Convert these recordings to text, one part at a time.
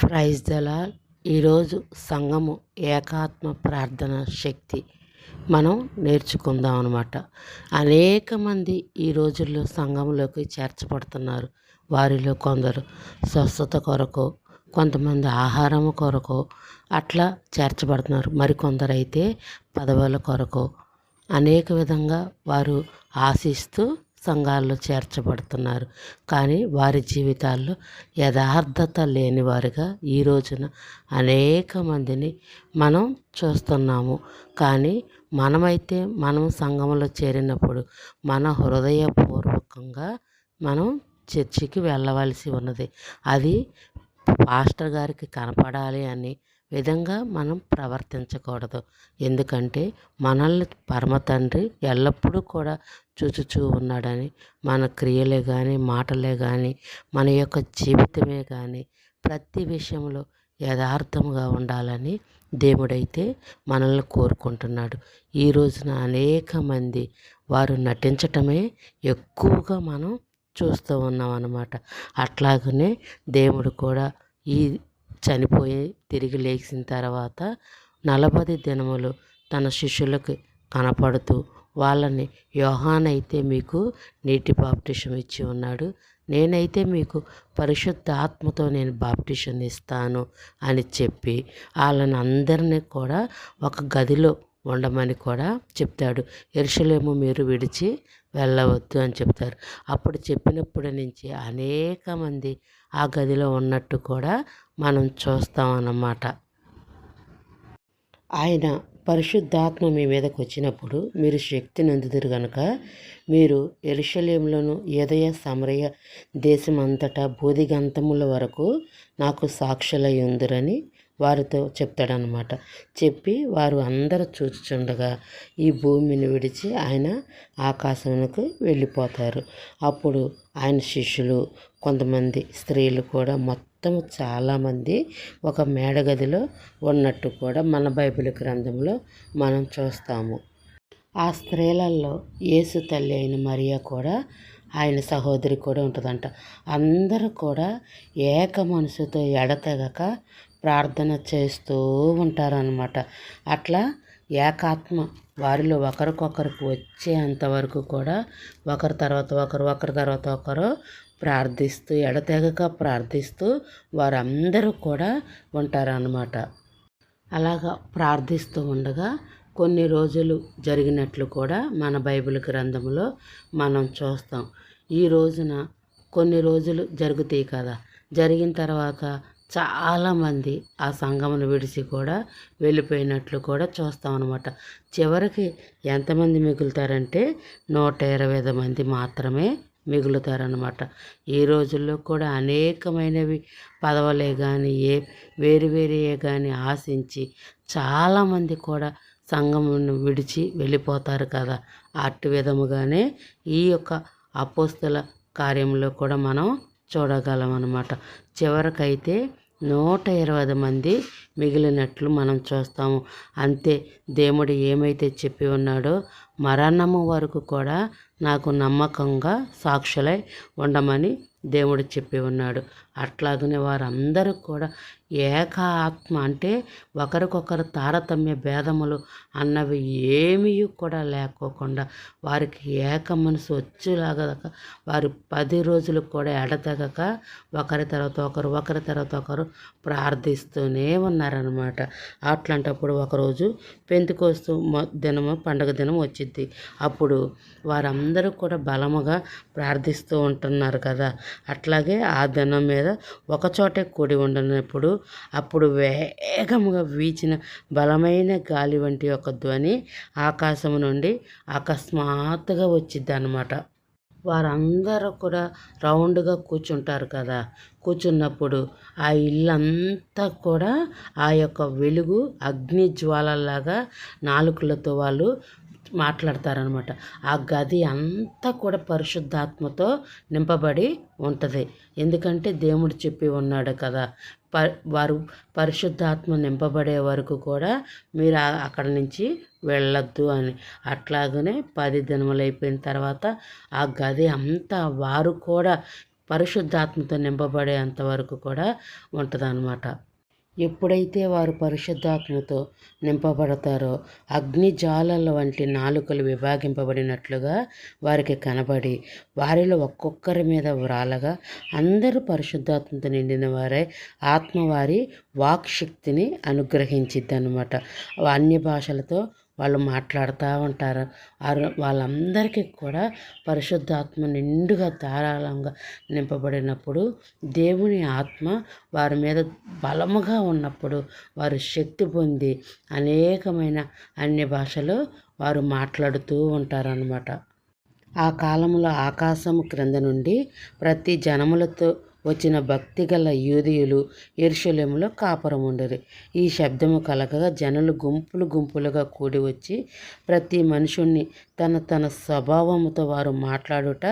Praise Dalal ఈరోజు సంఘము ఏకాత్మ ప్రార్థన శక్తి మనం నేర్చుకుందాం అనమాట అనేక మంది ఈ రోజుల్లో సంఘంలోకి చేర్చబడుతున్నారు. వారిలో కొందరు స్వస్థత కొరకు కొంతమంది ఆహారం కొరకు అట్లా చేర్చబడుతున్నారు. మరికొందరు అయితే పదవుల కొరకు అనేక విధంగా వారు ఆశిస్తూ సంఘాల్లో చేర్చబడుతున్నారు. కానీ వారి జీవితాల్లో యథార్థత లేనివారుగా ఈ రోజున అనేక మందిని మనం చూస్తున్నాము. కానీ మనమైతే మనం సంఘంలో చేరినప్పుడు మన హృదయపూర్వకంగా మనం చర్చికి వెళ్ళవలసి ఉన్నది. అది పాస్టర్ గారికి కనపడాలి అని విధంగా మనం ప్రవర్తించకూడదు. ఎందుకంటే మనల్ని పరమ తండ్రి ఎల్లప్పుడూ కూడా చూచుచూ ఉన్నాడని మన క్రియలే కానీ మాటలే కానీ మన యొక్క జీవితమే కానీ ప్రతి విషయంలో యథార్థముగా ఉండాలని దేవుడైతే మనల్ని కోరుకుంటున్నాడు. ఈ రోజున అనేక మంది వారు నటించటమే ఎక్కువగా మనం చూస్తూ ఉన్నాం అన్నమాట అట్లాగనే దేవుడు కూడా ఈ చనిపోయి తిరిగి లేచిన తర్వాత నలభై దినములు తన శిష్యులకు కనపడుతూ వాళ్ళని యోహానైతే మీకు నీటి బాప్టిషం ఇచ్చి ఉన్నాడు. నేనైతే మీకు పరిశుద్ధ ఆత్మతో నేను బాప్టిషన్ ఇస్తాను అని చెప్పి వాళ్ళని అందరినీ కూడా ఒక గదిలో ఉండమని కూడా చెప్తాడు. ఎరుసలేము మీరు విడిచి వెళ్ళవద్దు అని చెప్తారు. అప్పుడు చెప్పినప్పటి నుంచి అనేక మంది ఆ గదిలో ఉన్నట్టు కూడా మనం చూస్తాం అన్నమాట ఆయన పరిశుద్ధాత్మ మీ మీదకు వచ్చినప్పుడు మీరు శక్తి నందుదురు కనుక మీరు ఎరుషలేంలోను ఏదయ సమరయ దేశమంతటా బోధిగంతముల వరకు నాకు సాక్షులై ఉందిరని వారితో చెప్తాడనమాట చెప్పి వారు అందరూ చూచుచుండగా ఈ భూమిని విడిచి ఆయన ఆకాశమునకు వెళ్ళిపోతారు. అప్పుడు ఆయన శిష్యులు కొంతమంది స్త్రీలు కూడా మొత్తం చాలామంది ఒక మేడగదిలో ఉన్నట్టు కూడా మన బైబిల్ గ్రంథంలో మనం చూస్తాము. ఆ స్త్రీలలో యేసు తల్లి అయిన మరియా కూడా ఆయన సహోదరి కూడా ఉంటుందంట. అందరూ కూడా ఏక మనసుతో ఎడతెగక ప్రార్థన చేస్తూ ఉంటారనమాట అట్లా ఏకాత్మ వారిలో ఒకరికొకరికి వచ్చేంతవరకు కూడా ఒకరి తర్వాత ఒకరు ఒకరి తర్వాత ఒకరు ప్రార్థిస్తూ ఎడతెగక ప్రార్థిస్తూ వారందరూ కూడా ఉంటారన్నమాట. అలాగా ప్రార్థిస్తూ ఉండగా కొన్ని రోజులు జరిగినట్లు కూడా మన బైబిల్ గ్రంథంలో మనం చూస్తాం. ఈ రోజున కొన్ని రోజులు జరుగుతాయి కదా. జరిగిన తర్వాత చాలామంది ఆ సంఘమును విడిచి కూడా వెళ్ళిపోయినట్లు కూడా చూస్తాం అనమాట చివరికి ఎంతమంది మిగులుతారంటే నూట ఇరవై ఐదు మంది మాత్రమే మిగులుతారనమాట ఈ రోజుల్లో కూడా అనేకమైనవి పదవులే కానీ ఏ వేరు వేరే కానీ ఆశించి చాలామంది కూడా సంఘమును విడిచి వెళ్ళిపోతారు కదా. అట్టి విధముగానే ఈ యొక్క అపోస్తుల కార్యంలో కూడా మనం చూడగలం అనమాట చివరికైతే నూట ఇరవై మంది మిగిలినట్లు మనం చూస్తాము. అంతే దేవుడు ఏమైతే చెప్పి ఉన్నాడో మరణము వరకు కూడా నాకు నమ్మకంగా సాక్షులై ఉండమని దేవుడు చెప్పి ఉన్నాడు. అట్లాగనే వారందరూ కూడా ఏక ఆత్మ అంటే ఒకరికొకరు తారతమ్య భేదములు అన్నవి ఏమీ కూడా లేకోకుండా వారికి ఏక మనసు వచ్చేలాగా వారు పది రోజులు కూడా ఎడతెగక ఒకరి తర్వాత ఒకరు ఒకరి తర్వాత ఒకరు ప్రార్థిస్తూనే ఉన్నారనమాట అట్లాంటప్పుడు ఒకరోజు పెంతుకోస్తూ దినము పండుగ దినం వచ్చింది అప్పుడు వారందరూ కూడా బలముగా ప్రార్థిస్తూ ఉంటున్నారు కదా. అట్లాగే ఆ దినం మీద ఒకచోటే కూడి ఉండనప్పుడు అప్పుడు వేగముగా వీచిన బలమైన గాలి వంటి ఒక ధ్వని ఆకాశం నుండి అకస్మాత్తుగా వచ్చింది వారందరూ కూడా రౌండ్గా కూర్చుంటారు కదా. కూర్చున్నప్పుడు ఆ ఇల్లంతా కూడా ఆ యొక్క వెలుగు అగ్ని జ్వాలలాగా నాలుకలతో వాళ్ళు మాట్లాడతారనమాట. ఆ గది అంతా కూడా పరిశుద్ధాత్మతో నింపబడి ఉంటుంది. ఎందుకంటే దేవుడు చెప్పి ఉన్నాడు కదా ప వారు పరిశుద్ధాత్మ నింపబడే వరకు కూడా మీరు అక్కడ నుంచి వెళ్ళొద్దు అని. అట్లాగనే పది దినములు అయిపోయిన తర్వాత ఆ గది అంతా వారు కూడా పరిశుద్ధాత్మతో నింపబడేంత వరకు కూడా ఉంటుందన్నమాట ఎప్పుడైతే వారు పరిశుద్ధాత్మతో నింపబడతారో అగ్ని జాలల వంటి నాలుకలు విభాగింపబడినట్లుగా వారికి కనబడి వారిలో ఒక్కొక్కరి మీద వ్రాలగా అందరూ పరిశుద్ధాత్మతో నిండిన వారే ఆత్మ వారి అనుగ్రహించిద్ది అనమాట అన్య భాషలతో వాళ్ళు మాట్లాడుతూ ఉంటారు. వారు వాళ్ళందరికీ కూడా పరిశుద్ధాత్మ నిండుగా ధారాళంగా నింపబడినప్పుడు దేవుని ఆత్మ వారి మీద బలముగా ఉన్నప్పుడు వారు శక్తి పొంది అనేకమైన అన్ని భాషలు వారు మాట్లాడుతూ ఉంటారనమాట ఆ కాలంలో ఆకాశము క్రింద నుండి ప్రతి జనములతో వచ్చిన భక్తి గల యూదియులు ఎరుషలేములో కాపురం ఉండరు ఈ శబ్దము కలగగా జనులు గుంపులు గుంపులుగా కూడి వచ్చి ప్రతి మనుషుణ్ణి తన తన స్వభావముతో వారు మాట్లాడుట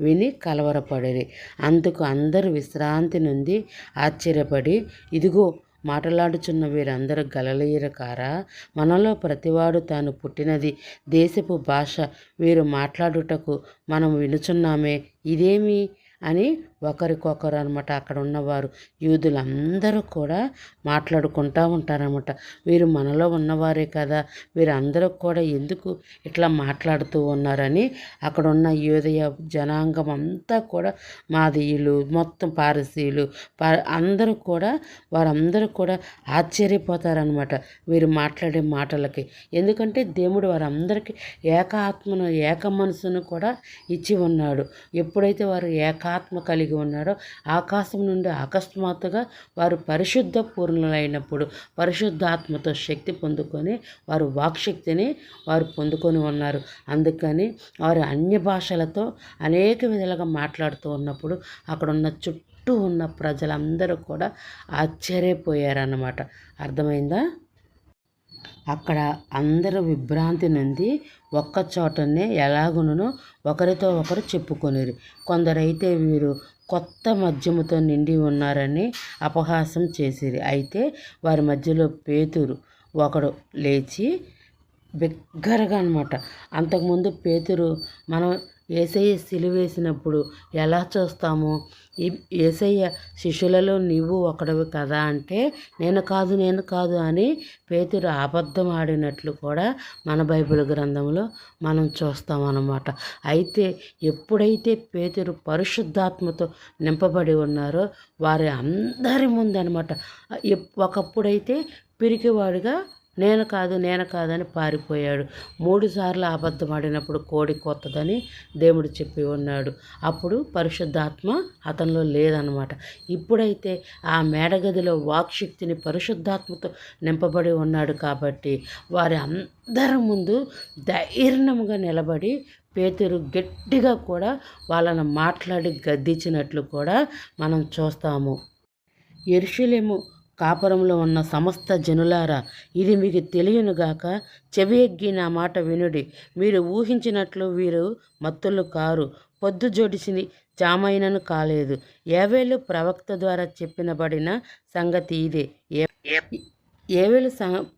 విని కలవరపడేది. అందుకు అందరూ విశ్రాంతి నుండి ఆశ్చర్యపడి ఇదిగో మాట్లాడుచున్న వీరందరూ గలలీయరు కారా? మనలో ప్రతివాడు తాను పుట్టినది దేశపు భాష. వీరు మాట్లాడుటకు మనం వినుచున్నామే. ఇదేమి అని ఒకరికొకరు అనమాట అక్కడ ఉన్నవారు. యూదులందరూ కూడా మాట్లాడుకుంటూ ఉంటారనమాట వీరు మనలో ఉన్నవారే కదా. వీరందరూ కూడా ఎందుకు ఇట్లా మాట్లాడుతూ ఉన్నారని అక్కడ ఉన్న యూదయ జనాంగం అంతా కూడా మాదీయులు మొత్తం పారసీయులు అందరూ కూడా వారందరూ కూడా ఆశ్చర్యపోతారనమాట వీరు మాట్లాడే మాటలకి. ఎందుకంటే దేవుడు వారందరికీ ఏక ఆత్మను ఏక మనసును కూడా ఇచ్చి ఉన్నాడు. ఎప్పుడైతే వారు ఏకా ఆత్మ కలిగి ఉన్నారో ఆకాశం నుండి అకస్మాత్తుగా వారు పరిశుద్ధ పూర్ణులైనప్పుడు పరిశుద్ధాత్మతో శక్తి పొందుకొని వారు వాక్శక్తిని వారు పొందుకొని ఉన్నారు. అందుకని వారు అన్య భాషలతో అనేక విధాలుగా మాట్లాడుతూ ఉన్నప్పుడు అక్కడ ఉన్న చుట్టూ ఉన్న ప్రజలందరూ కూడా ఆశ్చర్యపోయారన్నమాట. అర్థమైందా? అక్కడ అందరూ విభ్రాంతి నుండి ఒక్క చోటనే ఎలాగునో ఒకరితో ఒకరు చెప్పుకొనిరు. కొందరైతే వీరు కొత్త మద్యముతో నిండి ఉన్నారని అపహాసం చేసిరి. అయితే వారి మధ్యలో పేతురు ఒకడు లేచి బిగ్గరగా అనమాట అంతకుముందు పేతురు మనం ఏసయ్య సిలువేసినప్పుడు ఎలా చూస్తాము? ఏసయ్య శిష్యులలో నీవు ఒకడవి కదా అంటే నేను కాదు నేను కాదు అని పేతురు అబద్ధం ఆడినట్లు కూడా మన బైబిల్ గ్రంథంలో మనం చూస్తాం అన్నమాట అయితే ఎప్పుడైతే పేతురు పరిశుద్ధాత్మతో నింపబడి ఉన్నారో వారి అందరి ముందనమాట ఒకప్పుడైతే పిరికివాడిగా నేను కాదు నేను కాదని పారిపోయాడు. మూడుసార్లు అబద్ధమాడినప్పుడు కోడి కొత్తదని దేవుడు చెప్పి ఉన్నాడు. అప్పుడు పరిశుద్ధాత్మ అతనిలో లేదనమాట ఇప్పుడైతే ఆ మేడగదిలో వాక్శక్తిని పరిశుద్ధాత్మతో నింపబడి ఉన్నాడు కాబట్టి వారి అందరి ముందు ధైర్యంగా నిలబడి పేతురు గట్టిగా కూడా వాళ్ళను మాట్లాడి గద్దించినట్లు కూడా మనం చూస్తాము. ఎరుషులేము కాపురంలో ఉన్న సమస్త జనులారా ఇది మీకు తెలియనుగాక చెవి ఎగ్గి నా మాట వినుడి. మీరు ఊహించినట్లు వీరు మత్తులు కారు. పొద్దు జోడిసింది చామైనను కాలేదు. ఏవేలు ప్రవక్త ద్వారా చెప్పినబడిన సంగతి ఇదే. ఏవేలు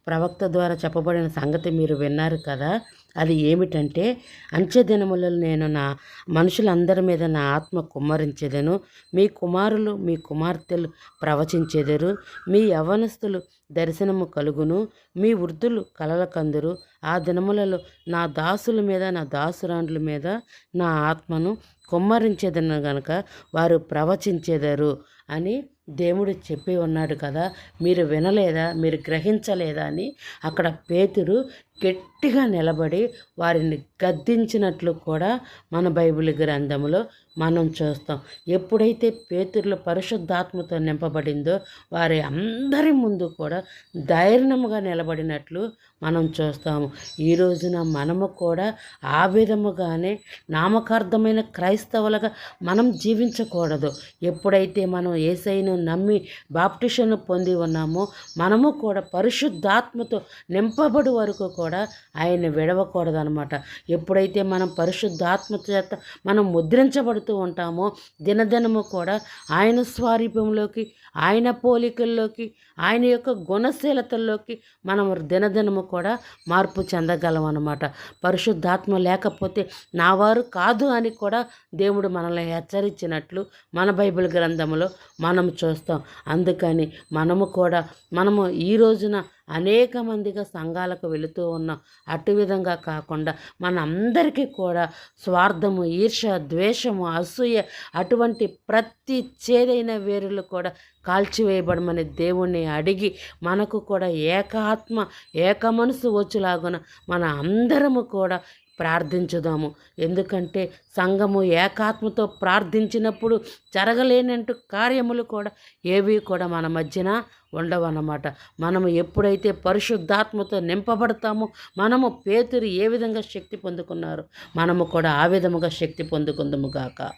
ప్రవక్త ద్వారా చెప్పబడిన సంగతి మీరు విన్నారు కదా అది ఏమిటంటే అంచెదినములలో నేను నా మనుషులందరి మీద నా ఆత్మ కుమ్మరించేదను. మీ కుమారులు మీ కుమార్తెలు ప్రవచించేదరు. మీ యవనస్తులు దర్శనము కలుగును. మీ వృద్ధులు కలలకందరు. ఆ దినములలో నా దాసుల మీద నా దాసురాండ్ల మీద నా ఆత్మను కుమ్మరించేదను గనక వారు ప్రవచించేదరు అని దేవుడు చెప్పి ఉన్నాడు కదా. మీరు వినలేదా? మీరు గ్రహించలేదా అని అక్కడ పేతురు గట్టిగా నిలబడి వారిని గద్దించినట్లు కూడా మన బైబిల్ గ్రంథంలో మనం చూస్తాం. ఎప్పుడైతే పేతుర్లు పరిశుద్ధాత్మతో నింపబడిందో వారి అందరి ముందు కూడా ధైర్యముగా నిలబడినట్లు మనం చూస్తాము. ఈ రోజున మనము కూడా ఆ విధముగానే నామకార్థమైన క్రైస్తవులుగా మనం జీవించకూడదు. ఎప్పుడైతే మనం ఏసైను నమ్మి బాప్టిషన్ పొంది ఉన్నామో మనము కూడా పరిశుద్ధాత్మతో నింపబడి వరకు కూడా కూడా ఆయన విడవకూడదనమాట. ఎప్పుడైతే మనం పరిశుద్ధాత్మ చేత మనం ముద్రించబడుతూ ఉంటామో దినదినము కూడా ఆయన స్వారూప్యంలోకి ఆయన పోలికల్లోకి ఆయన యొక్క గుణశీలతల్లోకి మనం దినదినము కూడా మార్పు చెందగలం అనమాట పరిశుద్ధాత్మ లేకపోతే నా వారు కాదు అని కూడా దేవుడు మనల్ని హెచ్చరించినట్లు మన బైబిల్ గ్రంథంలో మనం చూస్తాం. అందుకని మనము కూడా మనము ఈ రోజున అనేక మందిగా సంఘాలకు వెళుతూ ఉన్నాం అటు విధంగా కాకుండా మన అందరికీ కూడా స్వార్థము ఈర్ష ద్వేషము అసూయ అటువంటి ప్రతి చేదైన వేరులు కూడా కాల్చివేయబడమని దేవుణ్ణి అడిగి మనకు కూడా ఏకాత్మ ఏక మనసు వచ్చులాగున మన అందరము కూడా ప్రార్థించుదాము. ఎందుకంటే సంఘము ఏకాత్మతో ప్రార్థించినప్పుడు జరగలేనంటూ కార్యములు కూడా ఏవి కూడా మన మధ్యన ఉండవన్నమాట. మనము ఎప్పుడైతే పరిశుద్ధాత్మతో నింపబడతామో మనము పేతురు ఏ విధంగా శక్తి పొందుకున్నారు? మనము కూడా ఆ విధముగా శక్తి పొందుకుందము గాక.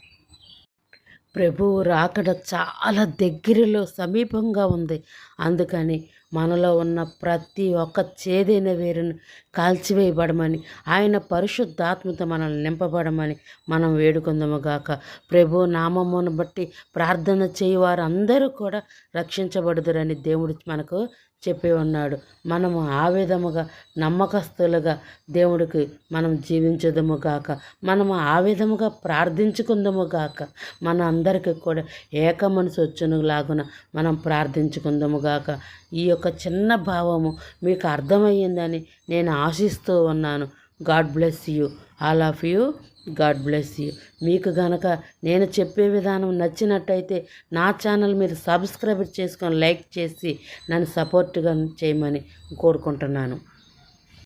ప్రభువు రాకడ చాలా దగ్గరలో సమీపంగా ఉంది. అందుకని మనలో ఉన్న ప్రతి ఒక్క చేదైన వేరును కాల్చివేయబడమని ఆయన పరిశుద్ధాత్మతో మనల్ని నింపబడమని మనం వేడుకుందాము గాక. ప్రభు నామమును బట్టి ప్రార్థన చేయవారు అందరూ కూడా రక్షించబడుదురని దేవుడు మనకు చెప్పి ఉన్నాడు. మనము ఆ విధముగా నమ్మకస్తులుగా దేవుడికి మనం జీవించదము గాక. మనము ఆ విధముగా ప్రార్థించుకుందము గాక. మన అందరికీ కూడా ఏక మనసు వచ్చునులాగున మనం ప్రార్థించుకుందము గాక. ఈ యొక్క చిన్న భావము మీకు అర్థమయ్యిందని నేను ఆశిస్తూ ఉన్నాను. God bless you. All of you. God bless you. మీకు గనక నేను చెప్పే విధానం నచ్చినట్టయితే నా ఛానల్ మీరు సబ్స్క్రైబ్ చేసుకొని లైక్ చేసి నన్ను సపోర్ట్గా చేయమని కోరుకుంటున్నాను.